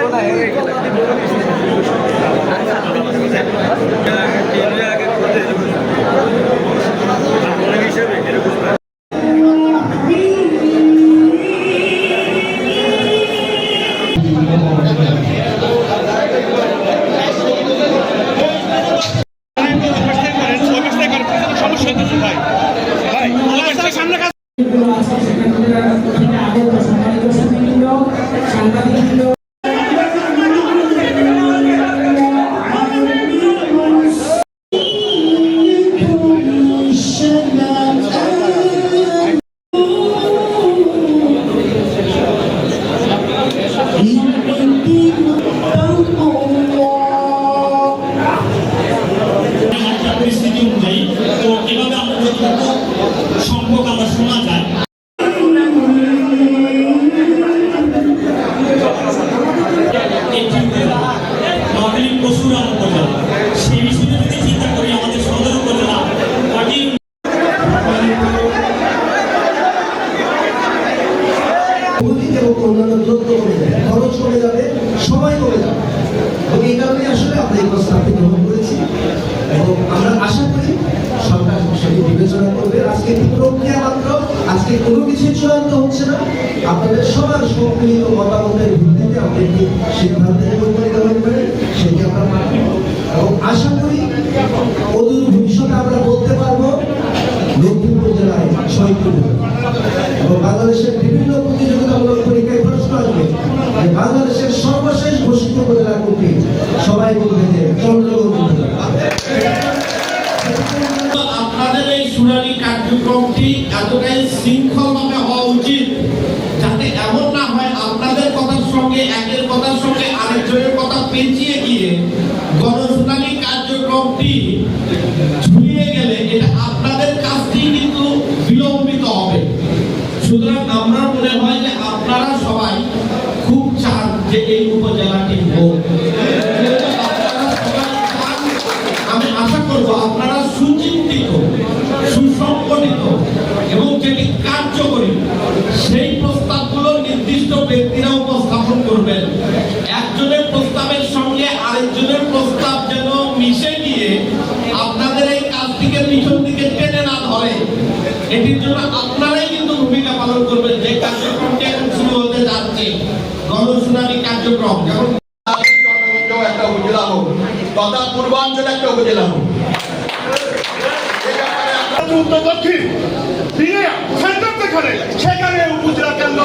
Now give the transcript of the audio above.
কোথায় পরিস্থিতি অনুযায়ী তো এভাবে আমরা যতটুকু সম্ভব আমরা শোনা যায় সেই বিষয়ে এই প্রস্তাবটি গ্রহণ করেছি এবং আমরা আশা করি সরকার সেটি বিবেচনা করবে। আজকে প্রক্রিয়া মাত্র, আজকে কোনো কিছু চূড়ান্ত হচ্ছে না। আপনাদের সবার সম্মিলিত মতামতের ভিত্তিতে আমরা একটি সিদ্ধান্তে উপনীত হতে পারে সেটি আমরা মানব এবং আশা করি অদূর ভবিষ্যতে আমরা বলতে পারব, লক্ষ্মীপুর জেলায় ছয়টি এবং বাংলাদেশের বিভিন্ন প্রতিযোগিতামূলক পরীক্ষায় প্রশ্ন আসবে বাংলাদেশের সর্বশেষ ঘোষিত উপজেলা কোনটি? আপনাদের এই শুনানি কার্যক্রমটি এতটাই শৃঙ্খলভাবে হওয়া উচিত যাতে এমন না হয় আপনাদের কথার সঙ্গে, একের কথার সঙ্গে, আরেকজনের কথা পেঁচিয়ে গিয়ে গণশুনানি কার্যক্রমটি কার্যকরী। সেই প্রস্তাবগুলো নির্দিষ্ট ব্যক্তিরা উপস্থাপন করবেন। একজনের প্রস্তাবের সঙ্গে আরেকজনের প্রস্তাব যেন মিশে গিয়ে আপনাদের এই কাজটিকে পিছন দিকে টেনে না ধরে। এটির জন্য আপনারাই কিন্তু ভূমিকা পালন করবেন যে কার্যক্রমটি এখন শুরু হতে যাচ্ছে। গণশুনানি কার্যক্রম। যেমন একটা উপজেলা হোক তথা পূর্বাঞ্চলে একটা উপজেলা হোক। উত্তর দক্ষিণ দিয়ে সেন্টার যেখানে সেখানে উপজেলা কেন্দ্র